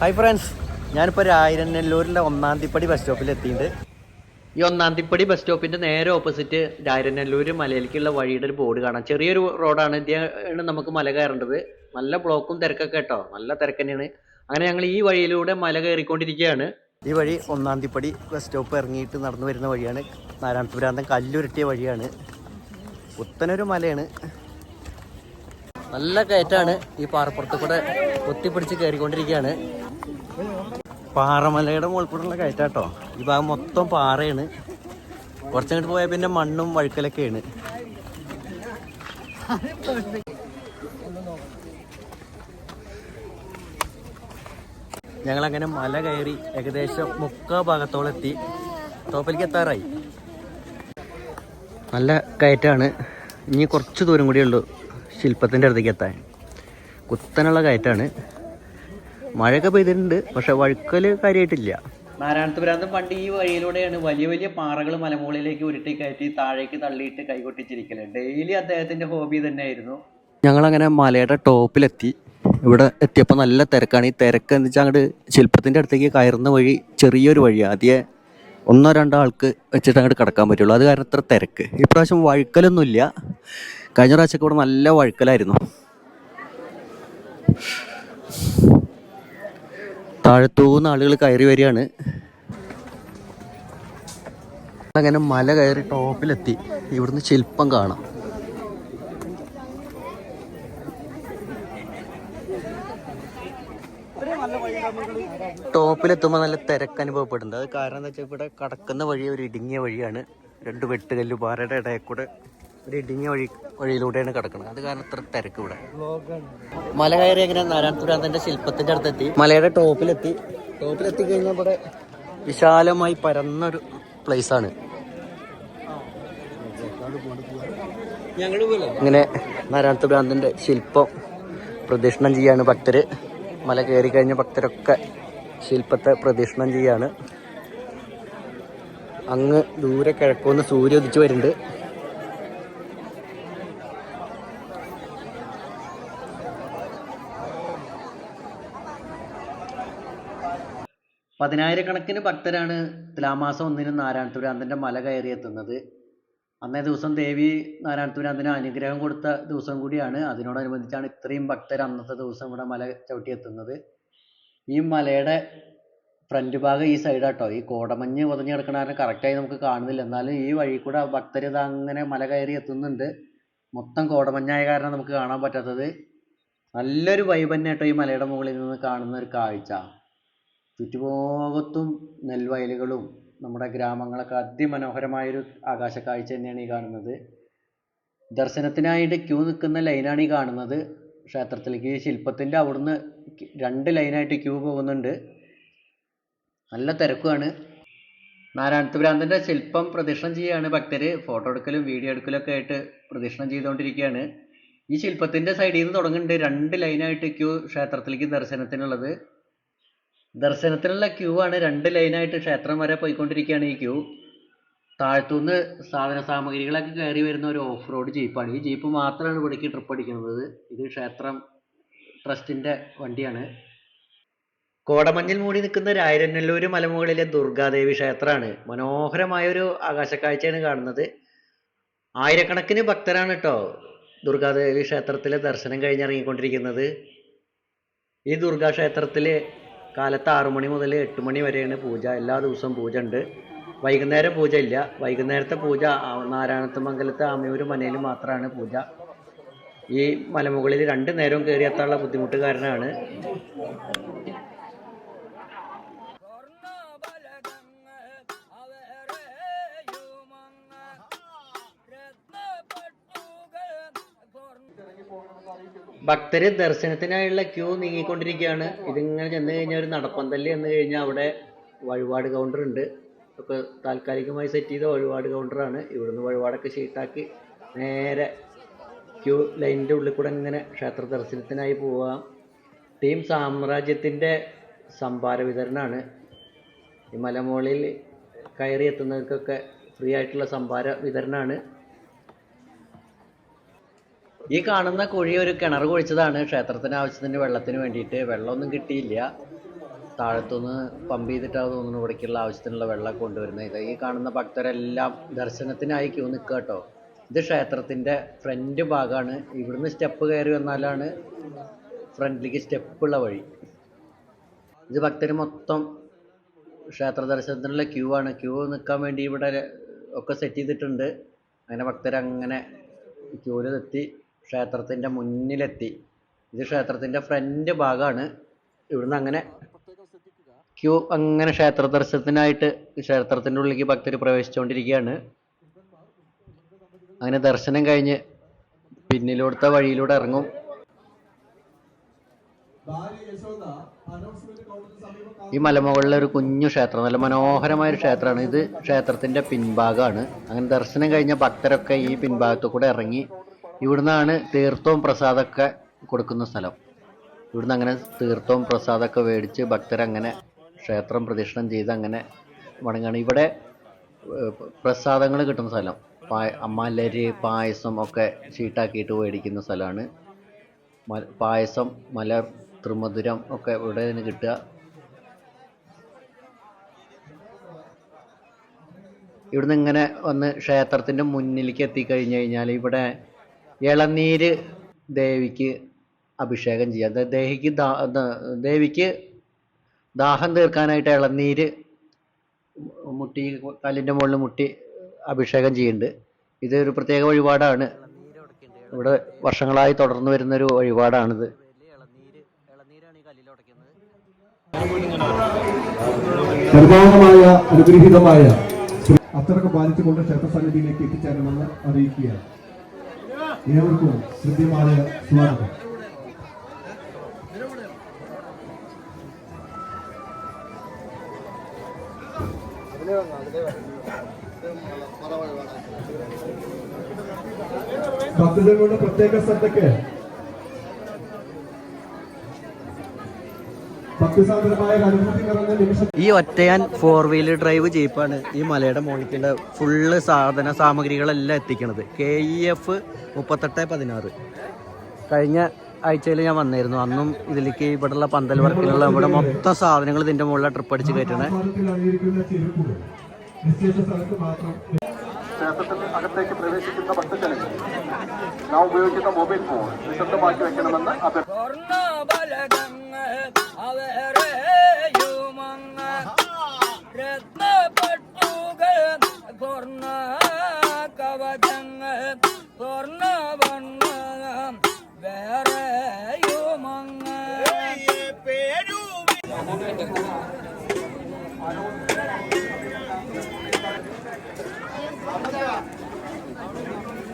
Hi friends ഞാനിപ്പോൾ രായിരനെല്ലൂരിന്റെ ഒന്നാംതിപ്പടി bus സ്റ്റോപ്പിൽ എത്തിയിട്ടുണ്ട് ഈ ഒന്നാം ഒന്നാംതിപ്പടി ബസ് സ്റ്റോപ്പിന്റെ നേരെ ഓപ്പോസിറ്റ് ആയിരനെല്ലൂർ മലയിലേക്കുള്ള വഴിയുടെ ഒരു ബോർഡ് കാണാം. ചെറിയൊരു റോഡാണ് ഇതാണ് നമുക്ക് മല കയറേണ്ടത്. നല്ല ബ്ലോക്കും തിരക്കൊക്കെ കേട്ടോ. നല്ല തിരക്ക് തന്നെയാണ്. അങ്ങനെ ഞങ്ങൾ ഈ വഴിയിലൂടെ മല കയറിക്കൊണ്ടിരിക്കുകയാണ്. ഈ വഴി ഒന്നാം ഒന്നാംതിപ്പടി ബസ് സ്റ്റോപ്പ് ഇറങ്ങിയിട്ട് നടന്നു വരുന്ന വഴിയാണ്. നാരായണപുരാന്തം കല്ലുരുട്ടിയ വഴിയാണ്. പുത്തനൊരു മലയാണ്. നല്ല കയറ്റാണ് ഈ പാറപ്പുറത്ത് കൂടെ ഒത്തിപ്പിടിച്ച് കയറിക്കൊണ്ടിരിക്കുകയാണ്. പാറമലയുടെ മുകളിൽ കൂടെയുള്ള കയറ്റാട്ടോ. ഈ ഭാഗം മൊത്തം പാറയാണ്. കുറച്ചങ്ങോട്ട് പോയാൽ പിന്നെ മണ്ണും വഴുക്കലൊക്കെയാണ്. ഞങ്ങളങ്ങനെ മല കയറി ഏകദേശം മുക്കാ ഭാഗത്തോളം എത്തി. ടോപ്പിലേക്ക് എത്താറായി. നല്ല കയറ്റാണ്. ഇനി കുറച്ച് ദൂരം കൂടിയേ ഉള്ളൂ ശില്പത്തിന്റെ അടുത്തേക്ക് എത്താൻ. കുത്തനുള്ള കയറ്റാണ്. മഴയൊക്കെ പെയ്തിട്ടുണ്ട് പക്ഷെ വഴുക്കൽ കാര്യമായിട്ടില്ല നാരായണത്തുപുരാന്തം പണ്ട് ഈ വഴിയിലൂടെയാണ് വലിയ വലിയ പാറകൾ മലമുകളിലേക്ക് ഉരുട്ടി കയറ്റി താഴേക്ക് തള്ളിയിട്ട് കൈകൊട്ടിച്ചിരിക്കൽ. ഡെയിലി അദ്ദേഹത്തിന്റെ ഹോബി തന്നെ ആയിരുന്നു ഞങ്ങൾ അങ്ങനെ മലയുടെ ടോപ്പിലെത്തി. ഇവിടെ എത്തിയപ്പോൾ നല്ല തിരക്കാണ്. ഈ തിരക്ക് എന്ന് വെച്ചാൽ അങ്ങോട്ട് ശില്പത്തിന്റെ അടുത്തേക്ക് കയറുന്ന വഴി ചെറിയൊരു വഴി. ആദ്യം ഒന്നോ രണ്ടോ ആൾക്ക് വെച്ചിട്ട് അങ്ങോട്ട് കിടക്കാൻ പറ്റുള്ളൂ. അത് കാരണം ഇത്ര തിരക്ക്. ഇപ്രാവശ്യം വഴുക്കലൊന്നുമില്ല. കഴിഞ്ഞ പ്രാവശ്യമൊക്കെ ഇവിടെ നല്ല വഴുക്കലായിരുന്നു. താഴത്തൂന്ന് ആളുകൾ കയറി വരികയാണ്. അങ്ങനെ മല കയറി ടോപ്പിലെത്തി. ഇവിടുന്ന് ശില്പം കാണാം. ടോപ്പിലെത്തുമ്പോൾ നല്ല തിരക്ക് അനുഭവപ്പെടുന്നുണ്ട്. അത് കാരണം എന്താ വെച്ചാൽ ഇവിടെ കടക്കുന്ന വഴി ഒരു ഇടുങ്ങിയ വഴിയാണ്. രണ്ട് വെട്ടുകല്ല് പാറയുടെ ഇടയിൽ കൂടെ ഒരു ഇടിഞ്ഞ വഴി വഴിയിലൂടെയാണ് കിടക്കുന്നത് അത് കാരണം ഇത്ര തിരക്ക് ഇവിടെ. മല കയറി എങ്ങനെ നാരായണപുരാന്തന്റെ ശില്പത്തിന്റെ അടുത്തെത്തി? മലയുടെ ടോപ്പിലെത്തി. ടോപ്പിലെത്തി കഴിഞ്ഞാൽ ഇവിടെ വിശാലമായി പരന്നൊരു പ്ലേസ് ആണ്. ഇങ്ങനെ നാരായണപുരാന്തന്റെ ശില്പം പ്രദക്ഷിണം ചെയ്യാണ് ഭക്തര്. മല കയറി കഴിഞ്ഞ ഭക്തരൊക്കെ ശില്പത്തെ പ്രദക്ഷിണം ചെയ്യാണ്. അങ്ങ് ദൂരെ കിഴക്കോന്ന് സൂര്യ ഉദിച്ചു വരുന്നുണ്ട്. പതിനായിരക്കണക്കിന് ഭക്തരാണ് തുലാമാസം ഒന്നിന് നാരായണത്തുരാന്തന്റെ മല കയറി എത്തുന്നത് അന്നേ ദിവസം ദേവി നാരായണത്തുരാന്തന് അനുഗ്രഹം കൊടുത്ത ദിവസം കൂടിയാണ്. അതിനോടനുബന്ധിച്ചാണ് ഇത്രയും ഭക്തർ അന്നത്തെ ദിവസം ഇവിടെ മല ചവിട്ടി എത്തുന്നത് ഈ മലയുടെ ഫ്രണ്ട് ഭാഗം ഈ സൈഡാട്ടോ ഈ കോടമഞ്ഞ് പുതഞ്ഞ് കിടക്കണ കാരണം കറക്റ്റായി നമുക്ക് കാണുന്നില്ല. എന്നാലും ഈ വഴി കൂടെ ഭക്തർ ഇത് അങ്ങനെ മല കയറി എത്തുന്നുണ്ട്. മൊത്തം കോടമഞ്ഞായ കാരണം നമുക്ക് കാണാൻ പറ്റാത്തത്. നല്ലൊരു വൈബ് തന്നെ കേട്ടോ ഈ മലയുടെ മുകളിൽ നിന്ന് കാണുന്ന ഒരു കാഴ്ച. ചുറ്റുഭാഗത്തും നെൽവയലുകളും നമ്മുടെ ഗ്രാമങ്ങളൊക്കെ അതിമനോഹരമായൊരു ആകാശ കാഴ്ച തന്നെയാണ് ഈ കാണുന്നത്. ദർശനത്തിനായിട്ട് ക്യൂ നിൽക്കുന്ന ലൈനാണ് ഈ കാണുന്നത്. ക്ഷേത്രത്തിലേക്ക് ഈ ശില്പത്തിന്റെ അവിടുന്ന് രണ്ട് ലൈനായിട്ട് ക്യൂ പോകുന്നുണ്ട്. നല്ല തിരക്കുമാണ് നാരായണത്തുഭ്രാന്തന്റെ ശില്പം പ്രദക്ഷിണം ചെയ്യുകയാണ് ഭക്തർ ഫോട്ടോ എടുക്കലും വീഡിയോ എടുക്കലും ഒക്കെ ആയിട്ട് പ്രദക്ഷിണം ചെയ്തുകൊണ്ടിരിക്കുകയാണ്. ഈ ശില്പത്തിന്റെ സൈഡിൽ നിന്ന് തുടങ്ങുന്നുണ്ട് രണ്ട് ലൈനായിട്ട് ക്യൂ ക്ഷേത്രത്തിലേക്ക് ദർശനത്തിനുള്ളത്. ദർശനത്തിനുള്ള ക്യൂ ആണ്. രണ്ട് ലൈനായിട്ട് ക്ഷേത്രം വരെ പോയിക്കൊണ്ടിരിക്കുകയാണ് ഈ ക്യൂ താഴത്തുനിന്ന് സാധന സാമഗ്രികളൊക്കെ കയറി വരുന്ന ഒരു ഓഫ് റോഡ് ജീപ്പാണ് ഈ ജീപ്പ് മാത്രമാണ് ഇവിടേക്ക് ട്രിപ്പ് അടിക്കുന്നത്. ഇത് ക്ഷേത്രം ട്രസ്റ്റിന്റെ വണ്ടിയാണ്. കോടമഞ്ഞിൽ മൂടി നിൽക്കുന്ന രായരനല്ലൂർ മലമുകളിലെ ദുർഗാദേവി ക്ഷേത്രമാണ്. മനോഹരമായ ഒരു ആകാശക്കാഴ്ചയാണ് കാണുന്നത്. ആയിരക്കണക്കിന് ഭക്തരാണ് കേട്ടോ ദുർഗാദേവി ക്ഷേത്രത്തിലെ ദർശനം കഴിഞ്ഞിറങ്ങിക്കൊണ്ടിരിക്കുന്നത്. ഈ ദുർഗാ ക്ഷേത്രത്തിൽ കാലത്ത് ആറു മണി മുതൽ എട്ട് മണി വരെയാണ് പൂജ. എല്ലാ ദിവസവും പൂജ ഉണ്ട്. വൈകുന്നേരം പൂജ ഇല്ല. വൈകുന്നേരത്തെ പൂജ നാരായണത്ത് മംഗലത്തെ ആമയൂർ മനയിൽ മാത്രമാണ് പൂജ. ഈ മലമുകളിൽ രണ്ട് നേരവും കയറി എത്താനുള്ള ബുദ്ധിമുട്ട് കാരണമാണ് ഭക്തര് ദർശനത്തിനായുള്ള ക്യൂ നീങ്ങിക്കൊണ്ടിരിക്കുകയാണ്. ഇതിങ്ങനെ ചെന്ന് കഴിഞ്ഞാൽ ഒരു നടപ്പന്തൽ ചെന്ന് കഴിഞ്ഞാൽ അവിടെ വഴിപാട് കൗണ്ടർ ഉണ്ട്. ഒക്കെ താൽക്കാലികമായി സെറ്റ് ചെയ്ത വഴിപാട് കൗണ്ടറാണ് ഇവിടുന്ന് വഴിപാടൊക്കെ ഷീട്ടാക്കി നേരെ ക്യൂ ലൈനിന്റെ ഉള്ളിൽ കൂടെ ഇങ്ങനെ ക്ഷേത്ര ദർശനത്തിനായി പോവാം. ടീം സാമ്രാജ്യത്തിന്റെ സംഭാര വിതരണമാണ് ഈ മലമുകളിൽ കയറി എത്തുന്നവർക്കൊക്കെ ഫ്രീ ആയിട്ടുള്ള സംഭാര വിതരണമാണ് ഈ കാണുന്ന കുഴി ഒരു കിണർ കുഴിച്ചതാണ്. ക്ഷേത്രത്തിന് ആവശ്യത്തിന് വെള്ളത്തിന് വേണ്ടിയിട്ട്. വെള്ളമൊന്നും കിട്ടിയില്ല. താഴത്തുനിന്ന് പമ്പ് ചെയ്തിട്ടാണ് തോന്നുന്നു ഇവിടേക്കുള്ള ആവശ്യത്തിനുള്ള വെള്ളം കൊണ്ടുവരുന്നത്. ഇത് ഈ കാണുന്ന ഭക്തരെല്ലാം ദർശനത്തിനായി ക്യൂ നിൽക്കുക കേട്ടോ ഇത് ക്ഷേത്രത്തിന്റെ ഫ്രണ്ട് ഭാഗമാണ് ഇവിടുന്ന് സ്റ്റെപ്പ് കയറി വന്നാലാണ് ഫ്രണ്ടിലേക്ക് സ്റ്റെപ്പുള്ള വഴി. ഇത് ഭക്തർ മൊത്തം ക്ഷേത്ര ദർശനത്തിനുള്ള ക്യൂ ആണ്. ക്യൂ നിൽക്കാൻ വേണ്ടി ഇവിടെ ഒക്കെ സെറ്റ് ചെയ്തിട്ടുണ്ട്. അങ്ങനെ ഭക്തരങ്ങനെ ക്യൂവിലെത്തി. ക്ഷേത്രത്തിന്റെ മുന്നിലെത്തി. ഇത് ക്ഷേത്രത്തിന്റെ ഫ്രണ്ട് ഭാഗമാണ്. ഇവിടുന്ന് അങ്ങനെ ക്യൂ അങ്ങനെ ക്ഷേത്ര ദർശനത്തിനായിട്ട് ക്ഷേത്രത്തിന്റെ ഉള്ളിലേക്ക് ഭക്തർ പ്രവേശിച്ചുകൊണ്ടിരിക്കുകയാണ് അങ്ങനെ ദർശനം കഴിഞ്ഞ് പിന്നിലൂടുത്തെ വഴിയിലൂടെ ഇറങ്ങും. ഈ മലമുകളിലെ ഒരു കുഞ്ഞു ക്ഷേത്രം നല്ല മനോഹരമായ ഒരു ക്ഷേത്രമാണ്. ഇത് ക്ഷേത്രത്തിന്റെ പിൻഭാഗമാണ്. അങ്ങനെ ദർശനം കഴിഞ്ഞ ഭക്തരൊക്കെ ഈ പിൻഭാഗത്തു കൂടെ ഇറങ്ങി ഇവിടുന്നാണ് തീർത്ഥവും പ്രസാദമൊക്കെ കൊടുക്കുന്ന സ്ഥലം. ഇവിടുന്ന് അങ്ങനെ തീർത്ഥവും പ്രസാദമൊക്കെ മേടിച്ച് ഭക്തരങ്ങനെ ക്ഷേത്രം പ്രദക്ഷിണം ചെയ്ത് അങ്ങനെ മടങ്ങുകയാണ് ഇവിടെ പ്രസാദങ്ങൾ കിട്ടുന്ന സ്ഥലം. പായ മലര് പായസം ഒക്കെ ഷീട്ടാക്കിയിട്ട് മേടിക്കുന്ന സ്ഥലമാണ്. പായസം മലർ തൃമധുരം ഒക്കെ ഇവിടെ നിന്ന് കിട്ടുക. ഇവിടുന്ന് ഇങ്ങനെ വന്ന് ക്ഷേത്രത്തിന്റെ മുന്നിലേക്ക് എത്തിക്കഴിഞ്ഞ് കഴിഞ്ഞാൽ ഇവിടെ ഇളനീര് ദേവിക്ക് അഭിഷേകം ചെയ്യാം. അതായത് ദേഹിക്ക് ദേവിക്ക് ദാഹം തീർക്കാനായിട്ട് ഇളനീര് മുട്ടി കല്ലിന്റെ മുകളിൽ മുട്ടി അഭിഷേകം ചെയ്യുന്നുണ്ട്. ഇത് ഒരു പ്രത്യേക വഴിപാടാണ്. ഇവിടെ വർഷങ്ങളായി തുടർന്നു വരുന്നൊരു വഴിപാടാണിത്. പരിപാവനമായ അനുഗ്രഹീതമായ അച്ചടക്കം പാലിച്ചുകൊണ്ട് ക്ഷേത്രസന്നിധിയിലേക്ക് എത്തിച്ചേരണമെന്ന് അറിയിക്കുകയാണ്. ഏവർക്കും ഹൃദ്യമായ സ്വാഗതം. ഭക്തജനങ്ങളുടെ പ്രത്യേക ശ്രദ്ധയ്ക്ക് ഈ ഒറ്റയാൻ ഫോർ വീലർ ഡ്രൈവ് ജീപ്പാണ് ഈ മലയുടെ മുകളിലേക്കുള്ള ഫുള്ള് സാധന സാമഗ്രികളെല്ലാം എത്തിക്കണത്. കെ ഇ എഫ് മുപ്പത്തെട്ട് പതിനാറ്. കഴിഞ്ഞ ആഴ്ചയിൽ ഞാൻ വന്നിരുന്നു. അന്നും ഇതിലേക്ക് ഇവിടെയുള്ള പന്തൽ വർക്കിലുള്ള ഇവിടെ മൊത്തം സാധനങ്ങൾ ഇതിന്റെ മുകളിലെ ട്രിപ്പ് അടിച്ച് കയറ്റണേ. അകത്തേക്ക് പ്രവേശിക്കുന്ന നാം ഉപയോഗിക്കുന്ന മൊബൈൽ ഫോൺ നിശബ്ദമാക്കി വെക്കണമെന്ന് അഭ്യർത്ഥന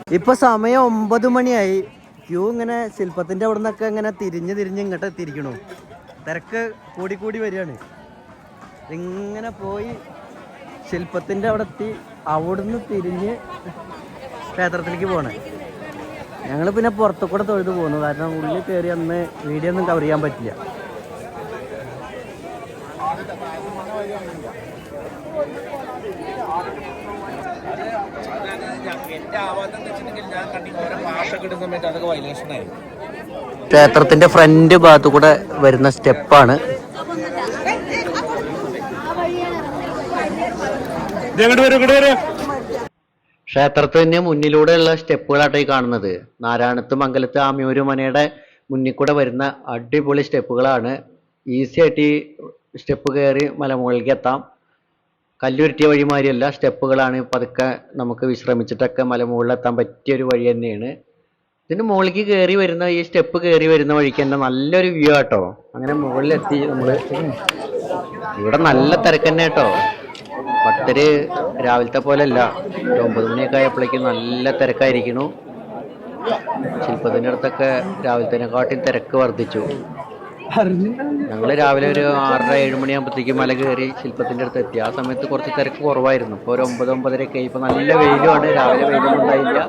ഇപ്പൊ സമയം ഒമ്പത് മണിയായി. ക്യൂ ഇങ്ങനെ ശില്പത്തിന്റെ അവിടെ നിന്നൊക്കെ ഇങ്ങനെ തിരിഞ്ഞ് തിരിഞ്ഞ് ഇങ്ങോട്ട് എത്തിയിരിക്കണു. തിരക്ക് കൂടി കൂടി വരികയാണ്. ഇങ്ങനെ പോയി ശില്പത്തിന്റെ അവിടെ എത്തി അവിടുന്ന് തിരിഞ്ഞ് ക്ഷേത്രത്തിലേക്ക് പോണേ. ഞങ്ങൾ പിന്നെ പുറത്തു കൂടെ തൊഴുത് പോകുന്നു കാരണം ഉള്ളിൽ കയറി അന്ന് വീഡിയോ ഒന്നും കവർ ചെയ്യാൻ പറ്റില്ല. ക്ഷേത്രത്തിന്റെ ഫ്രണ്ട് ഭാഗത്തു കൂടെ വരുന്ന സ്റ്റെപ്പാണ് ക്ഷേത്രത്തിന് മുന്നിലൂടെയുള്ള സ്റ്റെപ്പുകളാട്ടോ ഈ കാണുന്നത്. നാരായണത്ത് മംഗലത്ത് ആമ്യൂര് മനയുടെ മുന്നിൽ കൂടെ വരുന്ന അടിപൊളി സ്റ്റെപ്പുകളാണ് ഈസി ആയിട്ട് ഈ സ്റ്റെപ്പ് കയറി മലമുകളിലേക്ക് എത്താം. കല്ലുരുട്ടിയ വഴി മാതിരിയല്ല സ്റ്റെപ്പുകളാണ് പതുക്കെ നമുക്ക് വിശ്രമിച്ചിട്ടൊക്കെ മലമുകളിൽ എത്താൻ പറ്റിയ ഒരു വഴി തന്നെയാണ്. ഇതിന് മുകളിലേക്ക് കയറി വരുന്ന ഈ സ്റ്റെപ്പ് കയറി വരുന്ന വഴിക്ക് തന്നെ നല്ലൊരു വ്യൂ ആട്ടോ. അങ്ങനെ മുകളിലെത്തി നമ്മൾ ഇവിടെ നല്ല തിരക്ക് തന്നെ കേട്ടോ ഭക്തര് രാവിലത്തെ പോലെ അല്ല ഒരു ഒമ്പത് മണിയൊക്കെ ആയപ്പോഴേക്കും നല്ല തിരക്കായിരിക്കണു ശില്പത്തിന്റെ അടുത്തൊക്കെ രാവിലത്തേനെക്കാട്ടിൽ തിരക്ക് വർദ്ധിച്ചു. ഞങ്ങൾ രാവിലെ ഒരു ആറര ഏഴ് മണിയാകുമ്പോഴത്തേക്കും മല കയറി ശില്പത്തിന്റെ അടുത്ത് എത്തി. ആ സമയത്ത് കുറച്ച് തിരക്ക് കുറവായിരുന്നു. ഇപ്പോൾ ഒരു ഒമ്പത് ഒമ്പതരയൊക്കെ ഇപ്പോൾ നല്ല വെയിലുമാണ്. രാവിലെ വെയിലൊന്നും ഉണ്ടായില്ല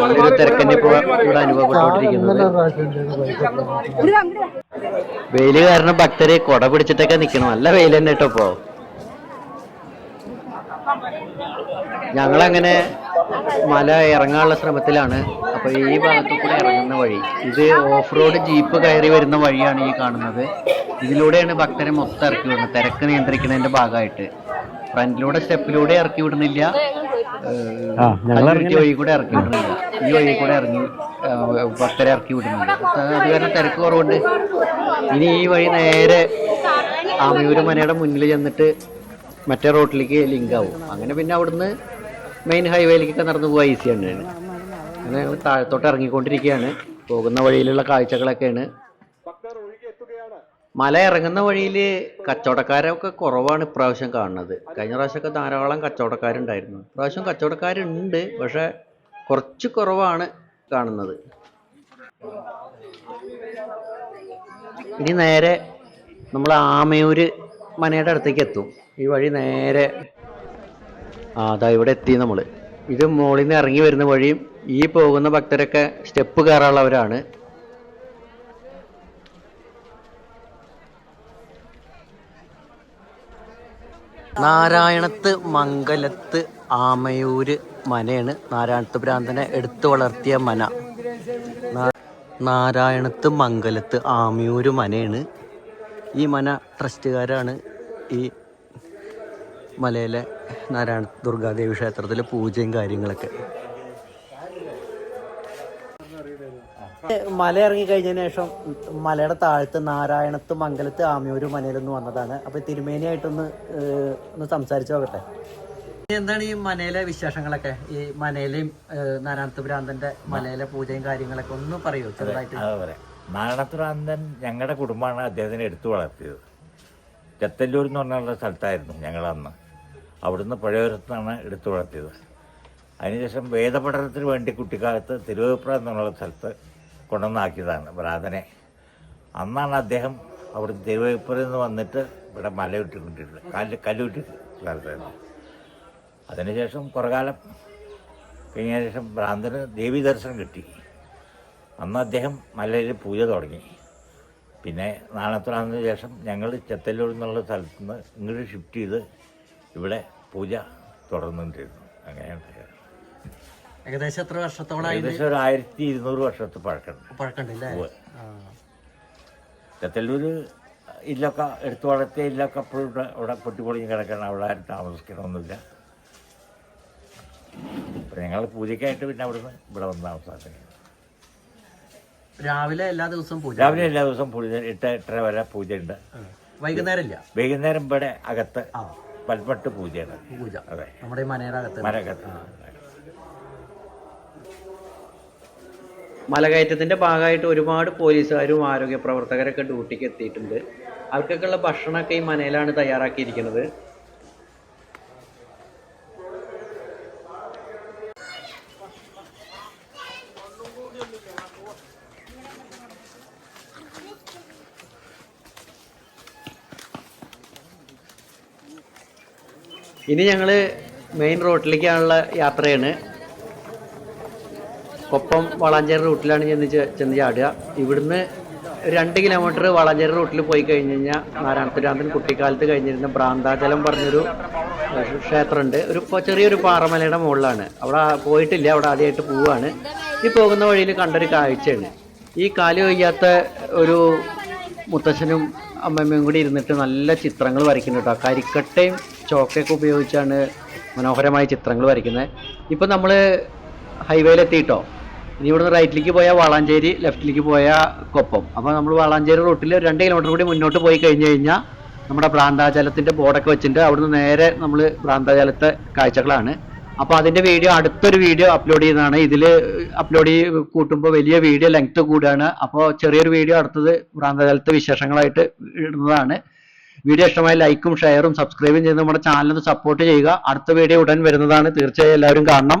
നല്ലൊരു തിരക്ക് തന്നെ ഇപ്പോൾ ഇവിടെ അനുഭവപ്പെട്ടുകൊണ്ടിരിക്കുന്നത്. വെയിൽ കാരണം ഭക്തര് കൊട പിടിച്ചിട്ടൊക്കെ നിക്കണം. നല്ല വെയിൽ തന്നെ കേട്ടോ ഇപ്പോ. ഞങ്ങളങ്ങനെ മല ഇറങ്ങാനുള്ള ശ്രമത്തിലാണ്. അപ്പൊ ഈ ഭാഗത്തു കൂടെ ഇറങ്ങുന്ന വഴി ഇത് ഓഫ് റോഡ് ജീപ്പ് കയറി വരുന്ന വഴിയാണ് ഈ കാണുന്നത്. ഇതിലൂടെയാണ് ഭക്തരെ മൊത്തം ഇറക്കി വിടുന്നത്. തിരക്ക് നിയന്ത്രിക്കുന്നതിന്റെ ഭാഗമായിട്ട്. ഫ്രണ്ടിലൂടെ സ്റ്റെപ്പിലൂടെ ഇറക്കി വിടുന്നില്ല. വഴി കൂടെ ഇറക്കി വിടുന്നില്ല. ഈ വഴി കൂടെ ഇറങ്ങി ഭക്തരെ ഇറക്കി വിടുന്നില്ല അത് കാരണം തിരക്ക് കുറവുണ്ട്. ഇനി ഈ വഴി നേരെ ആമയൂര് മനയുടെ മുന്നിൽ ചെന്നിട്ട് മറ്റേ റോട്ടിലേക്ക് ലിങ്ക് ആവും അങ്ങനെ പിന്നെ അവിടുന്ന് മെയിൻ ഹൈവേയിലേക്കൊക്കെ നടന്നു പോകാൻ ഈസിയാണ് അങ്ങനെ ഞങ്ങൾ താഴത്തോട്ട് ഇറങ്ങിക്കൊണ്ടിരിക്കുകയാണ്. പോകുന്ന വഴിയിലുള്ള കാഴ്ചകളൊക്കെയാണ്. മല ഇറങ്ങുന്ന വഴിയിൽ കച്ചവടക്കാരൊക്കെ കുറവാണ് ഇപ്രാവശ്യം കാണുന്നത്. കഴിഞ്ഞ പ്രാവശ്യമൊക്കെ ധാരാളം കച്ചവടക്കാരുണ്ടായിരുന്നു. ഇപ്രാവശ്യം കച്ചവടക്കാരുണ്ട് പക്ഷെ കുറച്ച് കുറവാണ് കാണുന്നത്. ഇനി നേരെ നമ്മൾ ആമയൂര് മനയുടെ അടുത്തേക്ക് എത്തും. ഈ വഴി നേരെ ആ അതാ ഇവിടെ എത്തി നമ്മൾ ഇത് മുകളിൽ നിന്ന് ഇറങ്ങി വരുന്ന വഴിയും ഈ പോകുന്ന ഭക്തരൊക്കെ സ്റ്റെപ്പ് കയറാനുള്ളവരാണ്. നാരായണത്ത് മംഗലത്ത് ആമയൂര് മനയാണ്. നാരായണത്ത് ഭ്രാന്തനെ എടുത്തു വളർത്തിയ മന. നാരായണത്ത് മംഗലത്ത് ആമയൂര് മനയാണ്. ഈ മന ട്രസ്റ്റുകാരാണ് ഈ മലയിലെ നാരായണ ദുർഗാദേവി ക്ഷേത്രത്തിലെ പൂജയും കാര്യങ്ങളൊക്കെ. മല ഇറങ്ങി കഴിഞ്ഞതിന് ശേഷം മലയുടെ താഴത്ത് നാരായണത്ത് മംഗലത്ത് ആമയൂര് മനയിലൊന്ന് വന്നതാണ്. അപ്പൊ തിരുമേനിയായിട്ടൊന്ന് ഒന്ന് സംസാരിച്ചു നോക്കട്ടെ. എന്താണ് ഈ മനയിലെ വിശേഷങ്ങളൊക്കെ? ഈ മനയിലെയും ഏഹ്, നാരായണത്ത് ഭ്രാന്തന്റെ മലയിലെ പൂജയും കാര്യങ്ങളൊക്കെ ഒന്ന് പറയൂ ചെറുതായിട്ട്? നാരായണത്തുരാന്തൻ ഞങ്ങളുടെ കുടുംബമാണ് അദ്ദേഹത്തിനെ എടുത്തു വളർത്തിയത്. ചെത്തല്ലൂർ എന്ന് പറഞ്ഞുള്ള സ്ഥലത്തായിരുന്നു ഞങ്ങൾ അന്ന് അവിടുന്ന് പുഴയോരത്താണ് എടുത്തു വളർത്തിയത്. അതിനുശേഷം വേദപഠനത്തിന് വേണ്ടി കുട്ടിക്കാലത്ത് തിരുവപ്പുറ എന്നുള്ള സ്ഥലത്ത് കൊണ്ടുവന്നാക്കിയതാണ് ഭ്രാതനെ അന്നാണ് അദ്ദേഹം അവിടെ തിരുവപ്പുറയിൽ നിന്ന് വന്നിട്ട് ഇവിടെ മലയിട്ടിക്കൊണ്ടിരുന്നത് കല്ല് കല്ലുവിട്ട് അതിനുശേഷം കുറേ കാലം കഴിഞ്ഞ ശേഷം ഭ്രാന്തന് ദേവി ദർശനം കിട്ടി. അന്ന് അദ്ദേഹം മലയിൽ പൂജ തുടങ്ങി. പിന്നെ നാണത്തുറാന്നതിന് ശേഷം ഞങ്ങൾ ചെത്തല്ലൂർ എന്നുള്ള സ്ഥലത്ത് നിന്ന് ഇങ്ങോട്ട് ഷിഫ്റ്റ് ചെയ്ത് ഇവിടെ പൂജ തുടർന്നുകൊണ്ടിരുന്നു. അങ്ങനെയാണ് ഏകദേശം എത്ര വർഷത്തോളായി ഏകദേശം ഒരു ആയിരത്തി ഇരുന്നൂറ് വർഷത്തെ പഴക്കമുണ്ട്. പഴക്കമുണ്ടല്ലേ. ചെത്തല്ലൂർ ഇല്ലൊക്കെ എടുത്തു വളർത്തിയ ഇല്ലൊക്കെ അപ്പോഴും ഇവിടെ ഇവിടെ പൊട്ടിപ്പൊളിഞ്ഞ് കിടക്കണം അവിടെ ആരും താമസിക്കണമൊന്നുമില്ല. ഞങ്ങൾ പൂജയ്ക്കായിട്ട് പിന്നെ അവിടുന്ന് ഇവിടെ വന്ന് താമസാക്കുന്നത് രാവിലെ എല്ലാ ദിവസവും പൂജ രാവിലെ എല്ലാ ദിവസവും പൂജ എട്ട് എട്ടര വരെ പൂജയുണ്ട്. വൈകുന്നേരം ഇല്ല? വൈകുന്നേരം ഇവിടെ അകത്ത് പൽപ്പട്ട് പൂജയാണ്. പൂജ. അതെ. നമ്മുടെ മനേരകത്ത്. മരകത്ത് മലകയറ്റത്തിന്റെ ഭാഗമായിട്ട് ഒരുപാട് പോലീസുകാരും ആരോഗ്യ പ്രവർത്തകരൊക്കെ ഡ്യൂട്ടിക്ക് എത്തിയിട്ടുണ്ട്. അവർക്കൊക്കെയുള്ള ഭക്ഷണമൊക്കെ ഈ മനയിലാണ് തയ്യാറാക്കിയിരിക്കുന്നത്. ഇനി ഞങ്ങൾ മെയിൻ റോട്ടിലേക്കാണുള്ള യാത്രയാണ്. കൊപ്പം വളാഞ്ചേരി റൂട്ടിലാണ് ചെന്ന് ചെന്ന് ചാടുക. ഇവിടുന്ന് രണ്ട് കിലോമീറ്റർ വളാഞ്ചേരി റൂട്ടിൽ പോയി കഴിഞ്ഞ് കഴിഞ്ഞാൽ നാരായണത്തുരാന്തൻ കുട്ടിക്കാലത്ത് കഴിഞ്ഞിരുന്ന ഭ്രാന്താചലം പറഞ്ഞൊരു ക്ഷേത്രമുണ്ട് ഒരു ചെറിയൊരു പാറമലയുടെ മുകളിലാണ്. അവിടെ പോയിട്ടില്ല അവിടെ ആദ്യമായിട്ട് പോവുകയാണ് ഈ പോകുന്ന വഴിയിൽ കണ്ടൊരു കാഴ്ചയാണ്. ഈ കാൽ വയ്യാത്ത ഒരു മുത്തശ്ശനും അമ്മമ്മയും കൂടി ഇരുന്നിട്ട് നല്ല ചിത്രങ്ങൾ വരയ്ക്കുന്നുണ്ട്. കേട്ടോ കരിക്കട്ടയും ചോക്കയൊക്കെ ഉപയോഗിച്ചാണ് മനോഹരമായ ചിത്രങ്ങൾ വരയ്ക്കുന്നത്. ഇപ്പം നമ്മൾ ഹൈവേയിലെത്തിയിട്ടോ? ഇനി ഇവിടുന്ന് റൈറ്റിലേക്ക് പോയാൽ വളാഞ്ചേരി ലെഫ്റ്റിലേക്ക് പോയാൽ കൊപ്പം. അപ്പോൾ നമ്മൾ വളാഞ്ചേരി റൂട്ടിൽ രണ്ട് കിലോമീറ്റർ കൂടി മുന്നോട്ട് പോയി കഴിഞ്ഞ് കഴിഞ്ഞാൽ നമ്മുടെ ഭ്രാന്താചലത്തിന്റെ ബോർഡൊക്കെ വെച്ചിട്ട് അവിടുന്ന് നേരെ നമ്മൾ ഭ്രാന്താചലത്തെ കാഴ്ചകളാണ്. അപ്പോൾ അതിന്റെ വീഡിയോ അടുത്തൊരു വീഡിയോ അപ്ലോഡ് ചെയ്യുന്നതാണ്. ഇതിൽ അപ്ലോഡ് ചെയ്ത് കൂട്ടുമ്പോൾ വലിയ വീഡിയോ ലെങ്ത് കൂടുകയാണ് അപ്പോൾ ചെറിയൊരു വീഡിയോ അടുത്തത് ഭ്രാന്താചലത്തെ വിശേഷങ്ങളായിട്ട് ഇടുന്നതാണ്. വീഡിയോ ഇഷ്ടമായ ലൈക്കും ഷെയറും സബ്സ്ക്രൈബും ചെയ്ത് നമ്മുടെ ചാനൽ സപ്പോർട്ട് ചെയ്യുക. അടുത്ത വീഡിയോ ഉടൻ വരുന്നതാണ്. തീർച്ചയായും എല്ലാവരും കാണണം.